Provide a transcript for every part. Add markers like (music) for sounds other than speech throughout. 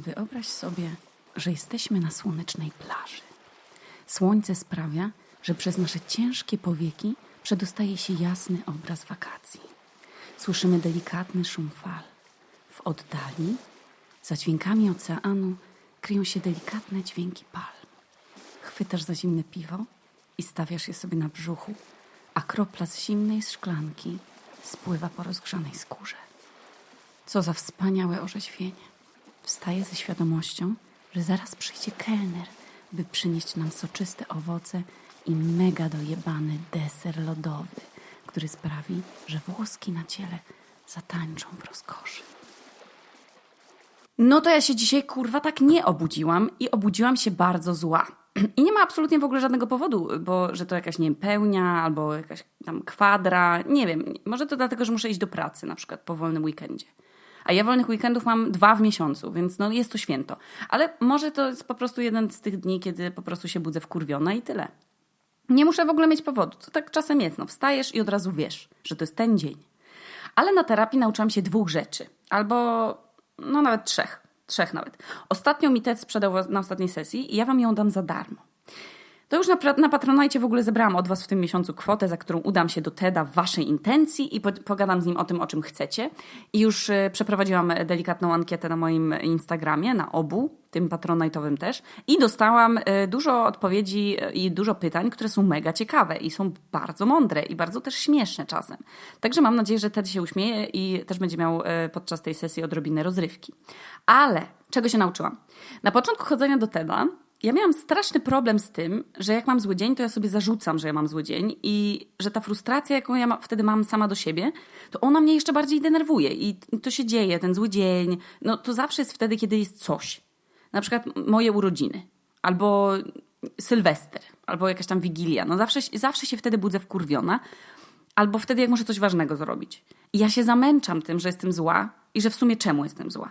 Wyobraź sobie, że jesteśmy na słonecznej plaży. Słońce sprawia, że przez nasze ciężkie powieki przedostaje się jasny obraz wakacji. Słyszymy delikatny szum fal. W oddali, za dźwiękami oceanu, kryją się delikatne dźwięki palm. Chwytasz za zimne piwo i stawiasz je sobie na brzuchu, a kropla z zimnej szklanki spływa po rozgrzanej skórze. Co za wspaniałe orzeźwienie. Wstaję ze świadomością, że zaraz przyjdzie kelner, by przynieść nam soczyste owoce i mega dojebany deser lodowy, który sprawi, że włoski na ciele zatańczą w rozkoszy. No to ja się dzisiaj kurwa tak nie obudziłam i obudziłam się bardzo zła. I nie ma absolutnie w ogóle żadnego powodu, bo że to jakaś nie wiem, pełnia albo jakaś tam kwadra, nie wiem. Może to dlatego, że muszę iść do pracy na przykład po wolnym weekendzie. A ja wolnych weekendów mam dwa w miesiącu, więc no jest to święto. Ale może to jest po prostu jeden z tych dni, kiedy po prostu się budzę wkurwiona i tyle. Nie muszę w ogóle mieć powodu. To tak czasem jest. No, wstajesz i od razu wiesz, że to jest ten dzień. Ale na terapii nauczyłam się dwóch rzeczy. Albo, no nawet trzech. Trzech nawet. Ostatnio mi TED sprzedał na ostatniej sesji i ja wam ją dam za darmo. To już na, na Patronajcie w ogóle zebrałam od Was w tym miesiącu kwotę, za którą udam się do TEDa w Waszej intencji i po, pogadam z nim o tym, o czym chcecie. I już y, przeprowadziłam delikatną ankietę na moim Instagramie, na obu, tym patronajtowym też. I dostałam y, dużo odpowiedzi i dużo pytań, które są mega ciekawe i są bardzo mądre i bardzo też śmieszne czasem. Także mam nadzieję, że TED się uśmieje i też będzie miał y, podczas tej sesji odrobinę rozrywki. Ale czego się nauczyłam? Na początku chodzenia do TEDa ja miałam straszny problem z tym, że jak mam zły dzień, to ja sobie zarzucam, że ja mam zły dzień i że ta frustracja, jaką ja ma, wtedy mam sama do siebie, to ona mnie jeszcze bardziej denerwuje i to się dzieje, ten zły dzień, no to zawsze jest wtedy, kiedy jest coś. Na przykład moje urodziny, albo Sylwester, albo jakaś tam Wigilia. No zawsze, zawsze się wtedy budzę wkurwiona, albo wtedy, jak muszę coś ważnego zrobić. I ja się zamęczam tym, że jestem zła i że w sumie czemu jestem zła.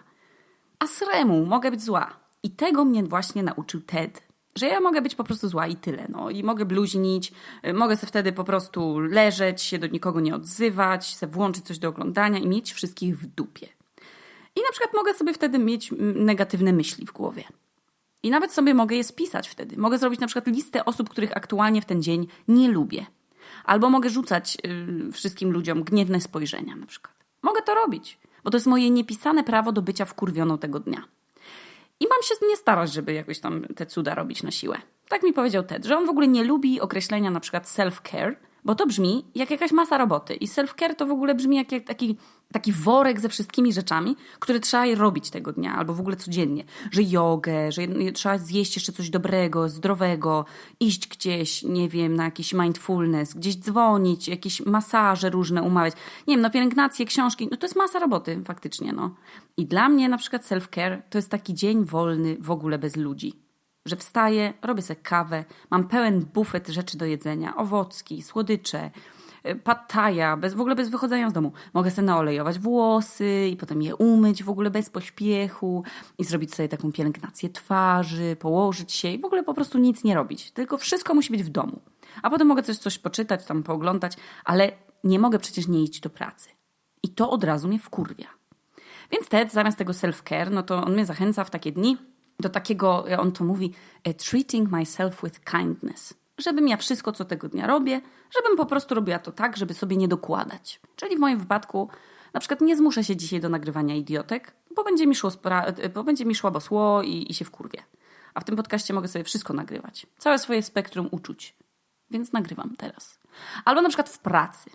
A sremu, mogę być zła i tego mnie właśnie nauczył TED. Że ja mogę być po prostu zła i tyle. No. I mogę bluźnić, y, mogę sobie wtedy po prostu leżeć, się do nikogo nie odzywać, sobie włączyć coś do oglądania i mieć wszystkich w dupie. I na przykład mogę sobie wtedy mieć negatywne myśli w głowie. I nawet sobie mogę je spisać wtedy. Mogę zrobić na przykład listę osób, których aktualnie w ten dzień nie lubię. Albo mogę rzucać yy, wszystkim ludziom gniewne spojrzenia na przykład. Mogę to robić, bo to jest moje niepisane prawo do bycia wkurwioną tego dnia. I mam się nie starać, żeby jakoś tam te cuda robić na siłę. Tak mi powiedział Ted, że on w ogóle nie lubi określenia na przykład self-care, bo to brzmi jak jakaś masa roboty. I self-care to w ogóle brzmi jak, taki, taki worek ze wszystkimi rzeczami, które trzeba robić tego dnia albo w ogóle codziennie. Że jogę, że trzeba zjeść jeszcze coś dobrego, zdrowego, iść gdzieś, nie wiem, na jakiś mindfulness, gdzieś dzwonić, jakieś masaże różne umawiać. Nie wiem, no pielęgnacje, książki, no to jest masa roboty faktycznie, no. I dla mnie na przykład self-care to jest taki dzień wolny w ogóle bez ludzi że wstaję, robię sobie kawę, mam pełen bufet rzeczy do jedzenia, owocki, słodycze, y, pataja, bez, w ogóle bez wychodzenia z domu. Mogę sobie naolejować włosy i potem je umyć w ogóle bez pośpiechu i zrobić sobie taką pielęgnację twarzy, położyć się i w ogóle po prostu nic nie robić. Tylko wszystko musi być w domu. A potem mogę coś, coś poczytać, tam pooglądać, ale nie mogę przecież nie iść do pracy. I to od razu mnie wkurwia. Więc Ted zamiast tego self-care, no to on mnie zachęca w takie dni, do takiego, on to mówi, treating myself with kindness. Żebym ja wszystko, co tego dnia robię, żebym po prostu robiła to tak, żeby sobie nie dokładać. Czyli w moim wypadku, na przykład nie zmuszę się dzisiaj do nagrywania idiotek, bo będzie mi szło, bo będzie mi szło bosło i, i się wkurwię. A w tym podcaście mogę sobie wszystko nagrywać. Całe swoje spektrum uczuć. Więc nagrywam teraz. Albo na przykład w pracy.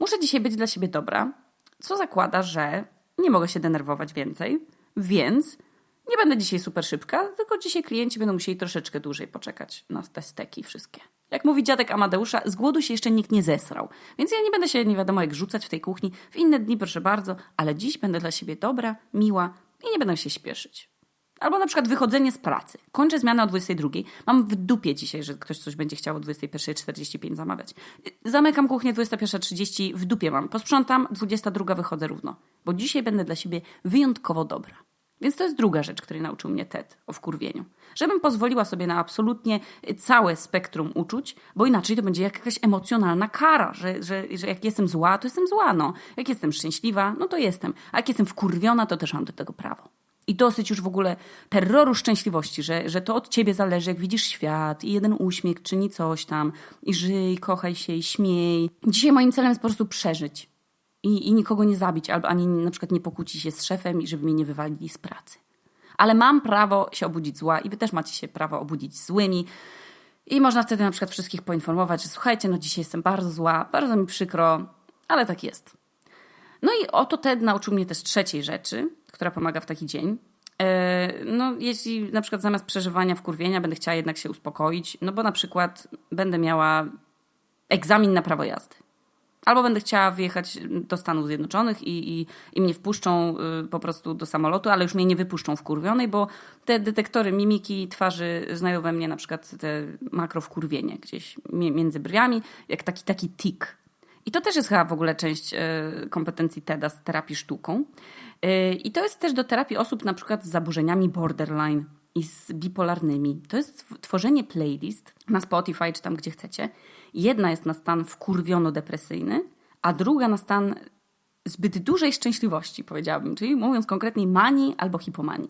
Muszę dzisiaj być dla siebie dobra, co zakłada, że nie mogę się denerwować więcej, więc nie będę dzisiaj super szybka, tylko dzisiaj klienci będą musieli troszeczkę dłużej poczekać na te steki wszystkie. Jak mówi dziadek Amadeusza, z głodu się jeszcze nikt nie zesrał. Więc ja nie będę się nie wiadomo jak rzucać w tej kuchni. W inne dni proszę bardzo, ale dziś będę dla siebie dobra, miła i nie będę się śpieszyć. Albo na przykład wychodzenie z pracy. Kończę zmianę o 22. Mam w dupie dzisiaj, że ktoś coś będzie chciał o 21.45 zamawiać. Zamykam kuchnię 21.30, w dupie mam. Posprzątam, 22 wychodzę równo. Bo dzisiaj będę dla siebie wyjątkowo dobra. Więc to jest druga rzecz, której nauczył mnie TED o wkurwieniu. Żebym pozwoliła sobie na absolutnie całe spektrum uczuć, bo inaczej to będzie jakaś emocjonalna kara, że, że, że jak jestem zła, to jestem zła, no. Jak jestem szczęśliwa, no to jestem. A jak jestem wkurwiona, to też mam do tego prawo. I dosyć już w ogóle terroru szczęśliwości, że, że to od ciebie zależy, jak widzisz świat i jeden uśmiech czyni coś tam i żyj, kochaj się i śmiej. Dzisiaj moim celem jest po prostu przeżyć i, i nikogo nie zabić, albo ani na przykład nie pokłócić się z szefem i żeby mnie nie wywalili z pracy. Ale mam prawo się obudzić zła i wy też macie się prawo obudzić złymi. I można wtedy na przykład wszystkich poinformować, że słuchajcie, no dzisiaj jestem bardzo zła, bardzo mi przykro, ale tak jest. No i oto Ted nauczył mnie też trzeciej rzeczy, która pomaga w taki dzień. E, no, jeśli na przykład zamiast przeżywania wkurwienia będę chciała jednak się uspokoić, no bo na przykład będę miała egzamin na prawo jazdy. Albo będę chciała wyjechać do Stanów Zjednoczonych i, i, i mnie wpuszczą y, po prostu do samolotu, ale już mnie nie wypuszczą wkurwionej, bo te detektory mimiki twarzy znają we mnie na przykład te makrowkurwienie gdzieś między brwiami, jak taki taki tik. I to też jest chyba w ogóle część y, kompetencji TEDa z terapii sztuką. Y, I to jest też do terapii osób na przykład z zaburzeniami borderline i z bipolarnymi. To jest tworzenie playlist na Spotify czy tam gdzie chcecie. Jedna jest na stan wkurwiono-depresyjny, a druga na stan zbyt dużej szczęśliwości, powiedziałabym, czyli mówiąc konkretnie manii albo hipomanii.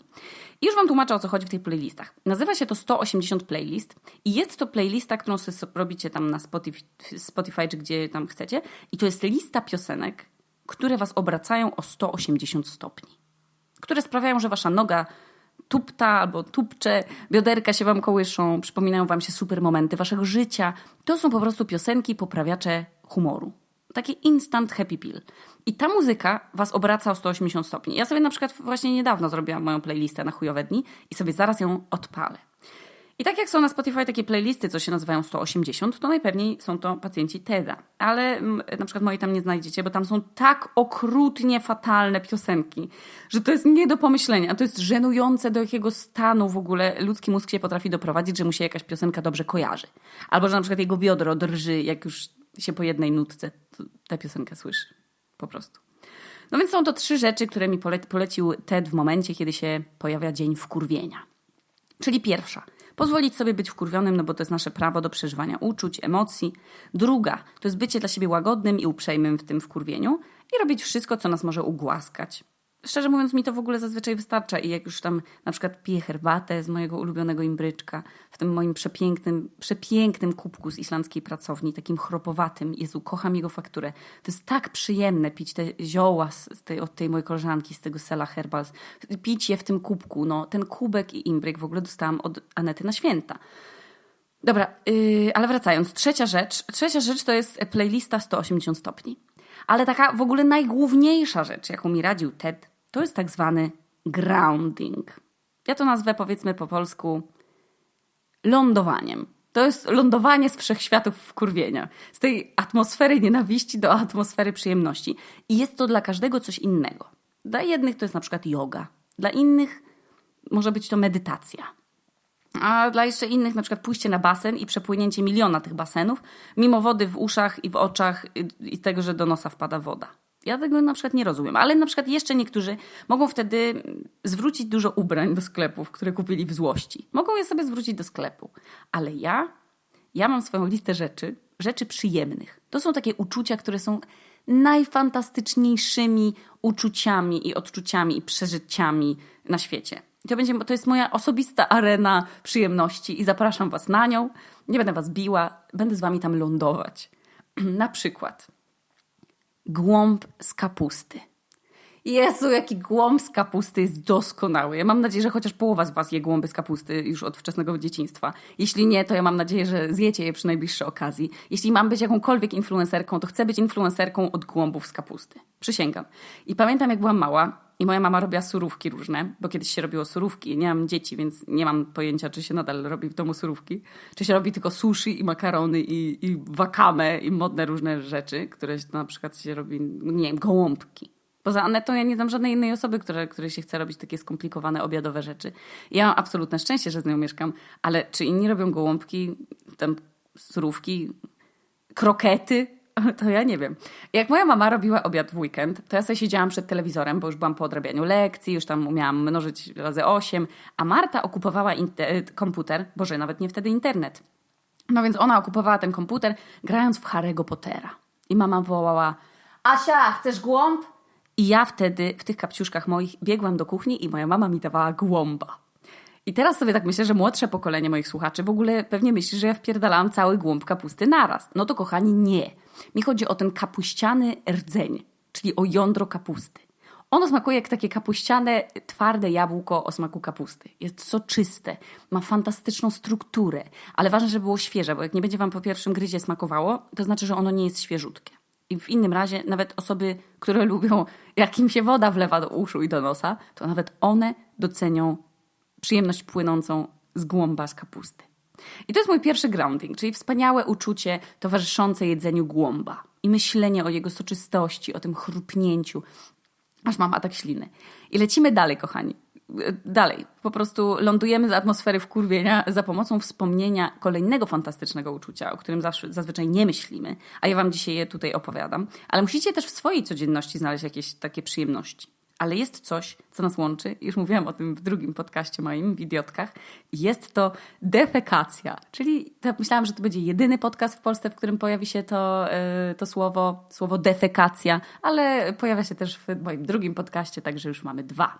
I już Wam tłumaczę, o co chodzi w tych playlistach. Nazywa się to 180 playlist i jest to playlista, którą sobie robicie tam na Spotify, Spotify czy gdzie tam chcecie i to jest lista piosenek, które Was obracają o 180 stopni. Które sprawiają, że Wasza noga tupta albo tupcze, bioderka się wam kołyszą, przypominają wam się super momenty waszego życia. To są po prostu piosenki poprawiacze humoru. Takie instant happy pill. I ta muzyka was obraca o 180 stopni. Ja sobie na przykład właśnie niedawno zrobiłam moją playlistę na chujowe dni i sobie zaraz ją odpalę. I tak jak są na Spotify takie playlisty, co się nazywają 180, to najpewniej są to pacjenci TEDa. Ale mm, na przykład mojej tam nie znajdziecie, bo tam są tak okrutnie fatalne piosenki, że to jest nie do pomyślenia. To jest żenujące, do jakiego stanu w ogóle ludzki mózg się potrafi doprowadzić, że mu się jakaś piosenka dobrze kojarzy. Albo że na przykład jego biodro drży, jak już się po jednej nutce tę piosenkę słyszy. Po prostu. No więc są to trzy rzeczy, które mi polecił TED w momencie, kiedy się pojawia dzień wkurwienia. Czyli pierwsza – Pozwolić sobie być wkurwionym, no bo to jest nasze prawo do przeżywania uczuć, emocji. Druga to jest bycie dla siebie łagodnym i uprzejmym w tym wkurwieniu i robić wszystko, co nas może ugłaskać szczerze mówiąc, mi to w ogóle zazwyczaj wystarcza. I jak już tam na przykład piję herbatę z mojego ulubionego imbryczka, w tym moim przepięknym, przepięknym kubku z islandzkiej pracowni, takim chropowatym, Jezu, kocham jego fakturę. To jest tak przyjemne pić te zioła z tej, od tej mojej koleżanki, z tego Sela Herbals. Pić je w tym kubku. No, ten kubek i imbryk w ogóle dostałam od Anety na święta. Dobra, yy, ale wracając. Trzecia rzecz. Trzecia rzecz to jest playlista 180 stopni. Ale taka w ogóle najgłówniejsza rzecz, jaką mi radził TED, to jest tak zwany grounding. Ja to nazwę powiedzmy po polsku lądowaniem. To jest lądowanie z wszechświatów wkurwienia. Z tej atmosfery nienawiści do atmosfery przyjemności. I jest to dla każdego coś innego. Dla jednych to jest na przykład yoga. Dla innych może być to medytacja. A dla jeszcze innych na przykład pójście na basen i przepłynięcie miliona tych basenów, mimo wody w uszach i w oczach i tego, że do nosa wpada woda. Ja tego na przykład nie rozumiem, ale na przykład jeszcze niektórzy mogą wtedy zwrócić dużo ubrań do sklepów, które kupili w złości. Mogą je sobie zwrócić do sklepu. Ale ja, ja mam swoją listę rzeczy, rzeczy przyjemnych. To są takie uczucia, które są najfantastyczniejszymi uczuciami i odczuciami i przeżyciami na świecie. To, będzie, to jest moja osobista arena przyjemności i zapraszam Was na nią. Nie będę Was biła, będę z Wami tam lądować. (clears throat) na przykład głąb z kapusty. Jezu, jaki głąb z kapusty jest doskonały. Ja mam nadzieję, że chociaż połowa z Was je głąby z kapusty już od wczesnego dzieciństwa. Jeśli nie, to ja mam nadzieję, że zjecie je przy najbliższej okazji. Jeśli mam być jakąkolwiek influencerką, to chcę być influencerką od głąbów z kapusty. Przysięgam. I pamiętam, jak byłam mała i moja mama robiła surówki różne, bo kiedyś się robiło surówki. Nie mam dzieci, więc nie mam pojęcia, czy się nadal robi w domu surówki. Czy się robi tylko sushi i makarony i, i wakame i modne różne rzeczy, które na przykład się robi, nie wiem, gołąbki. Poza Anetą ja nie znam żadnej innej osoby, która, której się chce robić takie skomplikowane, obiadowe rzeczy. Ja mam absolutne szczęście, że z nią mieszkam, ale czy inni robią gołąbki, tam surówki, krokety? (laughs) To ja nie wiem. Jak moja mama robiła obiad w weekend, to ja sobie siedziałam przed telewizorem, bo już byłam po odrabianiu lekcji, już tam umiałam mnożyć razy osiem, a Marta okupowała komputer, boże, nawet nie wtedy internet. No więc ona okupowała ten komputer, grając w Harry'ego Pottera. I mama wołała, Asia, chcesz głąb? I ja wtedy w tych kapciuszkach moich biegłam do kuchni i moja mama mi dawała głąba. I teraz sobie tak myślę, że młodsze pokolenie moich słuchaczy w ogóle pewnie myśli, że ja wpierdalałam cały głąb kapusty naraz. No to kochani, nie. Mi chodzi o ten kapuściany rdzeń, czyli o jądro kapusty. Ono smakuje jak takie kapuściane, twarde jabłko o smaku kapusty. Jest soczyste, ma fantastyczną strukturę, ale ważne, żeby było świeże, bo jak nie będzie wam po pierwszym gryzie smakowało, to znaczy, że ono nie jest świeżutkie. I w innym razie nawet osoby, które lubią, jak im się woda wlewa do uszu i do nosa, to nawet one docenią przyjemność płynącą z głąba z kapusty. I to jest mój pierwszy grounding, czyli wspaniałe uczucie towarzyszące jedzeniu głąba i myślenie o jego soczystości, o tym chrupnięciu, aż mam atak śliny. I lecimy dalej, kochani. Dalej. Po prostu lądujemy z atmosfery wkurwienia za pomocą wspomnienia kolejnego fantastycznego uczucia, o którym zawsze, zazwyczaj nie myślimy, a ja wam dzisiaj je tutaj opowiadam. Ale musicie też w swojej codzienności znaleźć jakieś takie przyjemności. Ale jest coś, co nas łączy, już mówiłam o tym w drugim podcaście moim, w Idiotkach. Jest to defekacja, czyli myślałam, że to będzie jedyny podcast w Polsce, w którym pojawi się to, yy, to słowo, słowo defekacja, ale pojawia się też w moim drugim podcaście, także już mamy dwa.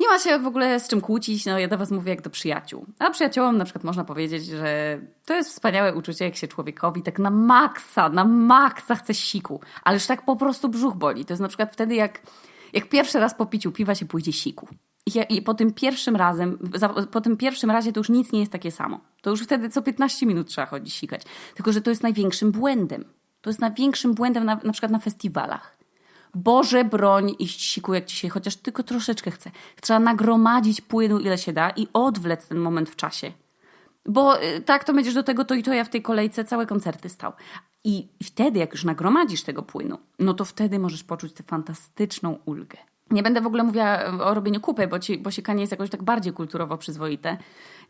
Nie ma się w ogóle z czym kłócić, no ja do was mówię jak do przyjaciół. A przyjaciołom na przykład można powiedzieć, że to jest wspaniałe uczucie, jak się człowiekowi tak na maksa, na maksa chce siku, ależ tak po prostu brzuch boli. To jest na przykład wtedy, jak jak pierwszy raz po piciu piwa się pójdzie siku. I, po tym pierwszym razem, po tym pierwszym razie to już nic nie jest takie samo. To już wtedy co 15 minut trzeba chodzić sikać. Tylko, że to jest największym błędem. To jest największym błędem na, na przykład na festiwalach. Boże broń iść siku, jak ci się chociaż tylko troszeczkę chce. Trzeba nagromadzić płynu ile się da i odwlec ten moment w czasie. Bo y, tak, to będziesz do tego to i to ja w tej kolejce całe koncerty stał. I wtedy, jak już nagromadzisz tego płynu, no to wtedy możesz poczuć tę fantastyczną ulgę. Nie będę w ogóle mówiła o robieniu kupy, bo, ci, bo siekanie jest jakoś tak bardziej kulturowo przyzwoite.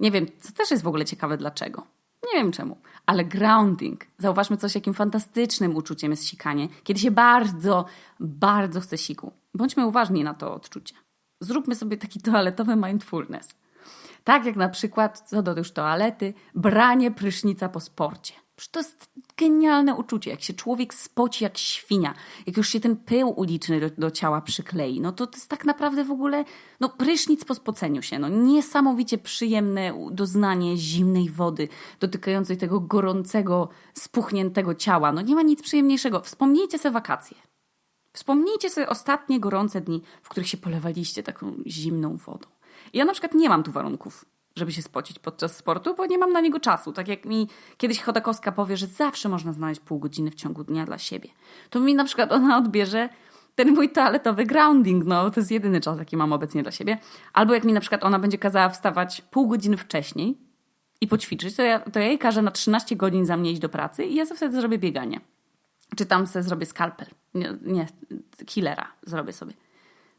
Nie wiem, co też jest w ogóle ciekawe dlaczego. Nie wiem czemu, ale grounding. Zauważmy coś, jakim fantastycznym uczuciem jest sikanie, kiedy się bardzo, bardzo chce siku. Bądźmy uważni na to odczucie. Zróbmy sobie taki toaletowy mindfulness. Tak jak na przykład, co do już toalety, branie prysznica po sporcie. To jest genialne uczucie, jak się człowiek spoci jak świnia, jak już się ten pył uliczny do, do, ciała przyklei, no to to jest tak naprawdę w ogóle no, prysznic po spoceniu się. No, niesamowicie przyjemne doznanie zimnej wody dotykającej tego gorącego, spuchniętego ciała. No nie ma nic przyjemniejszego. Wspomnijcie sobie wakacje. Wspomnijcie sobie ostatnie gorące dni, w których się polewaliście taką zimną wodą. Ja na przykład nie mam tu warunków żeby się spocić podczas sportu, bo nie mam na niego czasu. Tak jak mi kiedyś Chodakowska powie, że zawsze można znaleźć pół godziny w ciągu dnia dla siebie. To mi na przykład ona odbierze ten mój toaletowy grounding, no to jest jedyny czas, jaki mam obecnie dla siebie. Albo jak mi na przykład ona będzie kazała wstawać pół godziny wcześniej i poćwiczyć, to ja, to ja jej każę na 13 godzin za mnie iść do pracy i ja sobie wtedy zrobię bieganie. Czy tam sobie zrobię skalpel. Nie, nie killera zrobię sobie.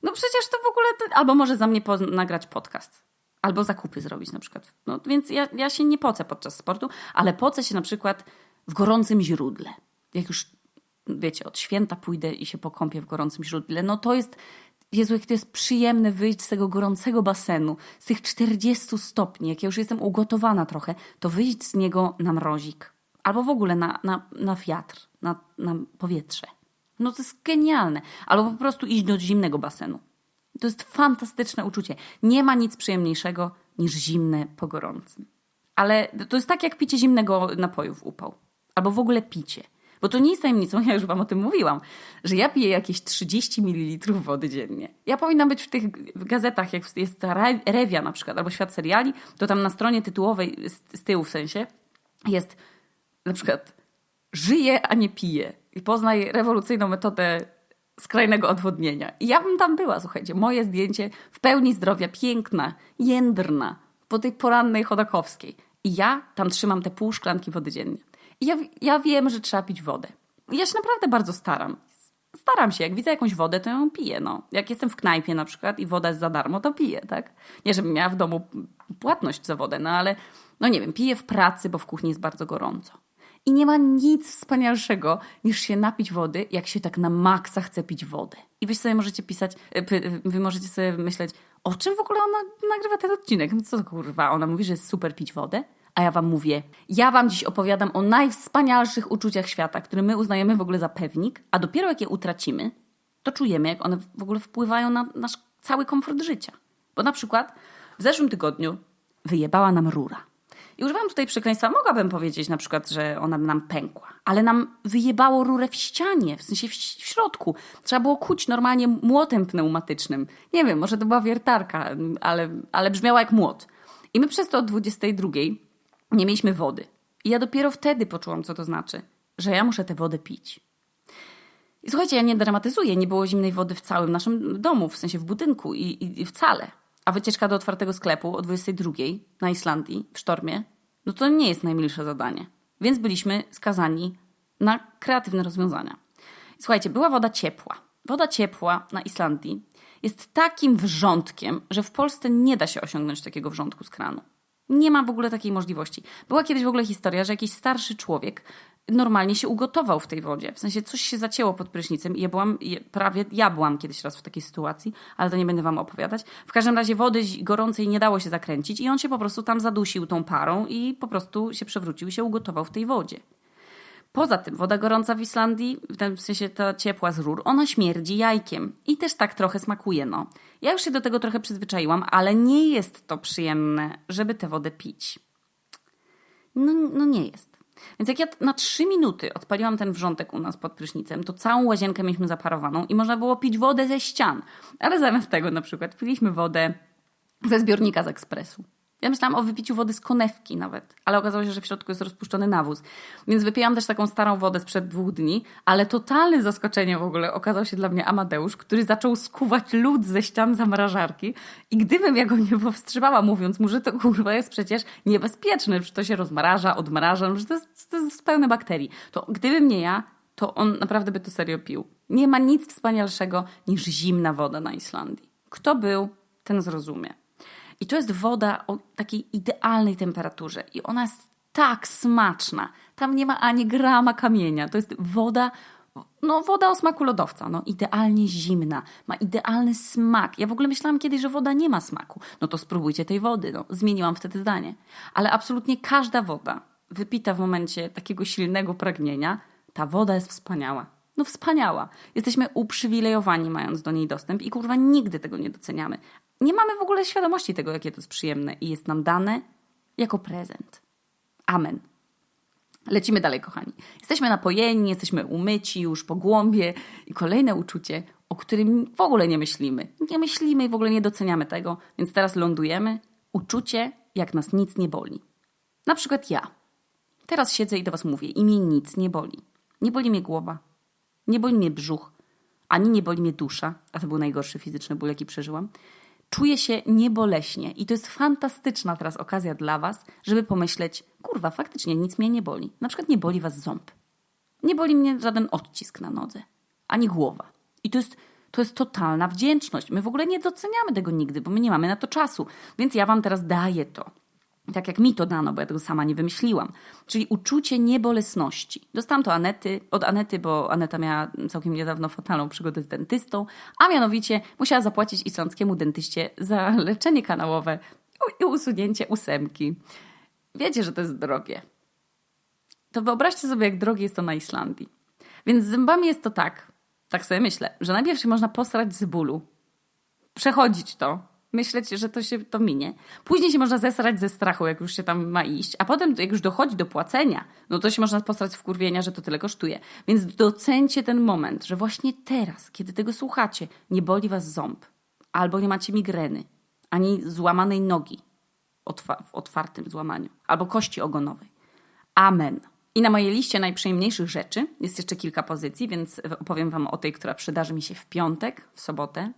No przecież to w ogóle... Albo może za mnie nagrać podcast Albo zakupy zrobić na przykład. No, więc ja, ja się nie pocę podczas sportu, ale pocę się na przykład w gorącym źródle. Jak już, wiecie, od święta pójdę i się pokąpię w gorącym źródle, no to jest, Jezu, jak to jest przyjemne wyjść z tego gorącego basenu, z tych 40 stopni, jak ja już jestem ugotowana trochę, to wyjść z niego na mrozik. Albo w ogóle na, na, na wiatr, na, na powietrze. No to jest genialne. Albo po prostu iść do zimnego basenu. To jest fantastyczne uczucie. Nie ma nic przyjemniejszego niż zimne po gorącym. Ale to jest tak jak picie zimnego napoju w upał. Albo w ogóle picie. Bo to nie jest tajemnicą, (laughs) ja już wam o tym mówiłam, że ja piję jakieś 30 ml wody dziennie. Ja powinnam być w tych gazetach, jak jest ta Rewia na przykład, albo Świat Seriali, to tam na stronie tytułowej, z, tyłu w sensie, jest na przykład żyje, a nie pije. I poznaj rewolucyjną metodę skrajnego odwodnienia. I ja bym tam była, słuchajcie. Moje zdjęcie w pełni zdrowia, piękna, jędrna, po tej porannej chodakowskiej. I ja tam trzymam te pół szklanki wody dziennie. I ja, ja wiem, że trzeba pić wodę. I ja się naprawdę bardzo staram. Staram się, jak widzę jakąś wodę, to ją piję. No. Jak jestem w knajpie na przykład i woda jest za darmo, to piję, tak? Nie, żebym miała w domu płatność za wodę, no ale no nie wiem, piję w pracy, bo w kuchni jest bardzo gorąco. I nie ma nic wspanialszego niż się napić wody, jak się tak na maksa chce pić wodę. I wy sobie możecie pisać, e, wy możecie sobie myśleć, o czym w ogóle ona nagrywa ten odcinek? No co kurwa, ona mówi, że jest super pić wodę? A ja wam mówię, ja wam dziś opowiadam o najwspanialszych uczuciach świata, które my uznajemy w ogóle za pewnik, a dopiero jak je utracimy, to czujemy, jak one w ogóle wpływają na nasz cały komfort życia. Bo na przykład w zeszłym tygodniu wyjebała nam rura. I używam tutaj przekleństwa, mogłabym powiedzieć na przykład, że ona nam pękła, ale nam wyjebało rurę w ścianie, w sensie w, środku. Trzeba było kuć normalnie młotem pneumatycznym. Nie wiem, może to była wiertarka, ale, ale brzmiała jak młot. I my przez to od 22 nie mieliśmy wody. I ja dopiero wtedy poczułam, co to znaczy, że ja muszę tę wodę pić. I słuchajcie, ja nie dramatyzuję, nie było zimnej wody w całym naszym domu, w sensie w budynku i, i, i wcale. A wycieczka do otwartego sklepu o 22 na Islandii w sztormie, no to nie jest najmilsze zadanie. Więc byliśmy skazani na kreatywne rozwiązania. Słuchajcie, była woda ciepła. Woda ciepła na Islandii jest takim wrzątkiem, że w Polsce nie da się osiągnąć takiego wrzątku z kranu. Nie ma w ogóle takiej możliwości. Była kiedyś w ogóle historia, że jakiś starszy człowiek normalnie się ugotował w tej wodzie. W sensie coś się zacięło pod prysznicem i ja byłam, prawie ja byłam kiedyś raz w takiej sytuacji, ale to nie będę wam opowiadać. W każdym razie wody gorącej nie dało się zakręcić i on się po prostu tam zadusił tą parą i po prostu się przewrócił i się ugotował w tej wodzie. Poza tym woda gorąca w Islandii, w tym sensie ta ciepła z rur, ona śmierdzi jajkiem i też tak trochę smakuje, no. Ja już się do tego trochę przyzwyczaiłam, ale nie jest to przyjemne, żeby tę wodę pić. No, no nie jest. Więc jak ja na trzy minuty odpaliłam ten wrzątek u nas pod prysznicem, to całą łazienkę mieliśmy zaparowaną i można było pić wodę ze ścian. Ale zamiast tego na przykład piliśmy wodę ze zbiornika z ekspresu. Ja myślałam o wypiciu wody z konewki nawet, ale okazało się, że w środku jest rozpuszczony nawóz. Więc wypiłam też taką starą wodę sprzed dwóch dni, ale totalne zaskoczenie w ogóle okazał się dla mnie Amadeusz, który zaczął skuwać lód ze ścian zamrażarki i gdybym ja go nie powstrzymała mówiąc mu, że to kurwa jest przecież niebezpieczne, że to się rozmraża, odmraża, że to jest, to jest pełne bakterii, to gdybym nie ja, to on naprawdę by to serio pił. Nie ma nic wspanialszego niż zimna woda na Islandii. Kto był, ten zrozumie. I to jest woda o takiej idealnej temperaturze i ona jest tak smaczna. Tam nie ma ani grama kamienia. To jest woda, no woda o smaku lodowca, no idealnie zimna, ma idealny smak. Ja w ogóle myślałam kiedyś, że woda nie ma smaku. No to spróbujcie tej wody, no zmieniłam wtedy zdanie. Ale absolutnie każda woda wypita w momencie takiego silnego pragnienia, ta woda jest wspaniała. No wspaniała. Jesteśmy uprzywilejowani mając do niej dostęp i kurwa nigdy tego nie doceniamy nie mamy w ogóle świadomości tego, jakie to jest przyjemne i jest nam dane jako prezent. Amen. Lecimy dalej, kochani. Jesteśmy napojeni, jesteśmy umyci już po głąbie i kolejne uczucie, o którym w ogóle nie myślimy. Nie myślimy i w ogóle nie doceniamy tego, więc teraz lądujemy. Uczucie, jak nas nic nie boli. Na przykład ja. Teraz siedzę i do Was mówię i mnie nic nie boli. Nie boli mnie głowa, nie boli mnie brzuch, ani nie boli mnie dusza, a to był najgorszy fizyczny ból, jaki przeżyłam czuję się nieboleśnie i to jest fantastyczna teraz okazja dla Was, żeby pomyśleć, kurwa, faktycznie nic mnie nie boli. Na przykład nie boli Was ząb. Nie boli mnie żaden odcisk na nodze, ani głowa. I to jest, to jest totalna wdzięczność. My w ogóle nie doceniamy tego nigdy, bo my nie mamy na to czasu. Więc ja Wam teraz daję to tak jak mi to dano, bo ja tego sama nie wymyśliłam. Czyli uczucie niebolesności. Dostałam to Anety, od Anety, bo Aneta miała całkiem niedawno fatalną przygodę z dentystą, a mianowicie musiała zapłacić islandzkiemu dentyście za leczenie kanałowe i usunięcie ósemki. Wiecie, że to jest drogie. To wyobraźcie sobie, jak drogie jest to na Islandii. Więc z zębami jest to tak, tak sobie myślę, że najpierw się można posrać z bólu, przechodzić to, myśleć, że to się to minie. Później się można zesrać ze strachu, jak już się tam ma iść, a potem jak już dochodzi do płacenia, no to się można posrać w kurwienia, że to tyle kosztuje. Więc docencie ten moment, że właśnie teraz, kiedy tego słuchacie, nie boli was ząb, albo nie macie migreny, ani złamanej nogi w otwartym złamaniu, albo kości ogonowej. Amen. I na mojej liście najprzyjemniejszych rzeczy jest jeszcze kilka pozycji, więc opowiem Wam o tej, która przydarzy mi się w piątek, w sobotę,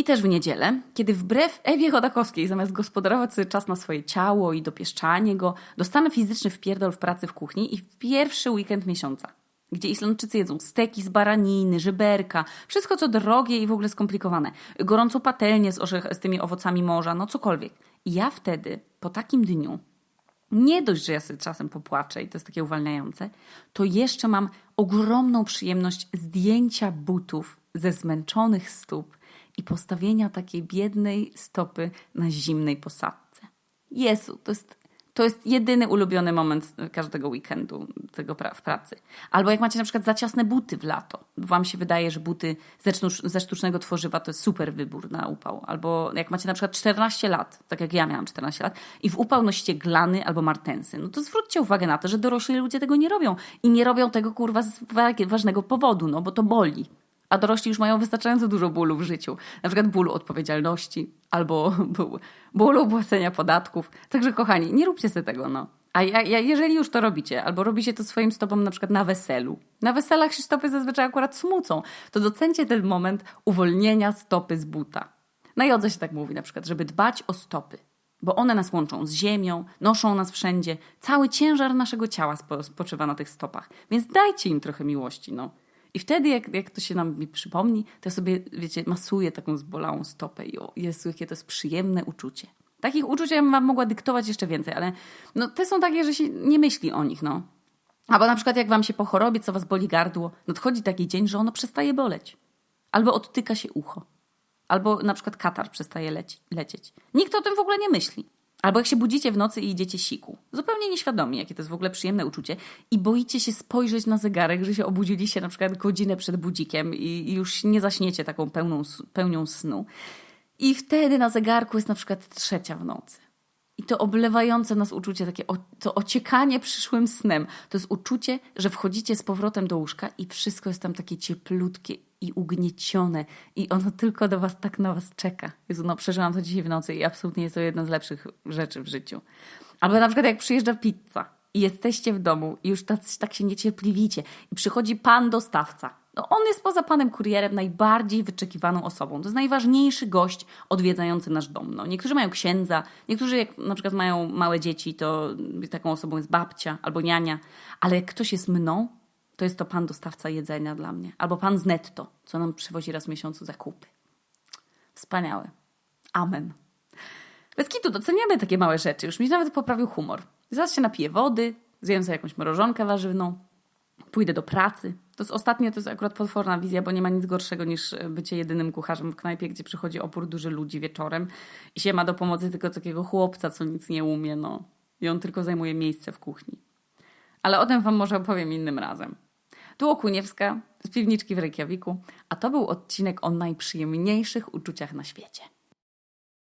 i też w niedzielę, kiedy wbrew Ewie Chodakowskiej, zamiast gospodarować sobie czas na swoje ciało i dopieszczanie go, dostanę fizyczny wpierdol w pracy w kuchni i w pierwszy weekend miesiąca, gdzie Islandczycy jedzą steki z baraniny, żyberka, wszystko co drogie i w ogóle skomplikowane, gorącą patelnię z, orzech, z tymi owocami morza, no cokolwiek. I ja wtedy, po takim dniu, nie dość, że ja sobie czasem popłaczę i to jest takie uwalniające, to jeszcze mam ogromną przyjemność zdjęcia butów ze zmęczonych stóp i postawienia takiej biednej stopy na zimnej posadce. Jezu, to jest, to jest jedyny ulubiony moment każdego weekendu tego pra- w pracy. Albo jak macie na przykład za ciasne buty w lato. Wam się wydaje, że buty ze, sztucz- ze sztucznego tworzywa to jest super wybór na upał. Albo jak macie na przykład 14 lat, tak jak ja miałam 14 lat, i w upał nosicie glany albo martensy, no to zwróćcie uwagę na to, że dorośli ludzie tego nie robią. I nie robią tego kurwa z wa- ważnego powodu, no bo to boli. A dorośli już mają wystarczająco dużo bólu w życiu. Na przykład bólu odpowiedzialności albo (laughs) ból- bólu płacenia podatków. Także kochani, nie róbcie sobie tego, no. A ja, ja, jeżeli już to robicie, albo robicie to swoim stopom na przykład na weselu. Na weselach się stopy zazwyczaj akurat smucą. To docencie ten moment uwolnienia stopy z buta. Na jodze się tak mówi na przykład, żeby dbać o stopy. Bo one nas łączą z ziemią, noszą nas wszędzie. Cały ciężar naszego ciała spo, spoczywa na tych stopach. Więc dajcie im trochę miłości, no. I wtedy, jak, jak to się nam mi przypomni, to ja sobie, wiecie, masuję taką zbolałą stopę i o Jezu, jakie to jest przyjemne uczucie. Takich uczuć ja bym wam mogła dyktować jeszcze więcej, ale no, te są takie, że się nie myśli o nich, no. Albo na przykład jak wam się po chorobie, co was boli gardło, nadchodzi taki dzień, że ono przestaje boleć. Albo odtyka się ucho. Albo na przykład katar przestaje leci, lecieć. Nikt o tym w ogóle nie myśli. Albo jak się budzicie w nocy i idziecie siku. Zupełnie nieświadomi, jakie to jest w ogóle przyjemne uczucie. I boicie się spojrzeć na zegarek, że się obudziliście na przykład godzinę przed budzikiem i, już nie zaśniecie taką pełną, pełnią snu. I wtedy na zegarku jest na przykład trzecia w nocy. I to oblewające nas uczucie, takie o, to ociekanie przyszłym snem, to jest uczucie, że wchodzicie z powrotem do łóżka i wszystko jest tam takie cieplutkie i ugniecione i ono tylko do was tak na was czeka. Jezu, no przeżyłam to dzisiaj w nocy i absolutnie jest to jedna z lepszych rzeczy w życiu. Albo na przykład jak przyjeżdża pizza i jesteście w domu i już tak, tak się niecierpliwicie i przychodzi pan dostawca. No on jest poza panem kurierem najbardziej wyczekiwaną osobą. To jest najważniejszy gość odwiedzający nasz dom. No, niektórzy mają księdza, niektórzy jak na przykład mają małe dzieci, to taką osobą jest babcia albo niania. Ale jak ktoś jest mną, to jest to pan dostawca jedzenia dla mnie. Albo pan z netto, co nam przywozi raz w miesiącu zakupy. Wspaniałe. Amen. Bez kitu doceniamy takie małe rzeczy. Już mi nawet poprawił humor. Zaraz się napiję wody, zjem sobie jakąś mrożonkę warzywną, pójdę do pracy. To jest ostatnio, to jest akurat potworna wizja, bo nie ma nic gorszego niż bycie jedynym kucharzem w knajpie, gdzie przychodzi opór duży ludzi wieczorem i się ma do pomocy tylko takiego chłopca, co nic nie umie, no. I on tylko zajmuje miejsce w kuchni. Ale o tym wam może opowiem innym razem. Tu Okuniewska z piwniczki w Reykjaviku, a to był odcinek o najprzyjemniejszych uczuciach na świecie.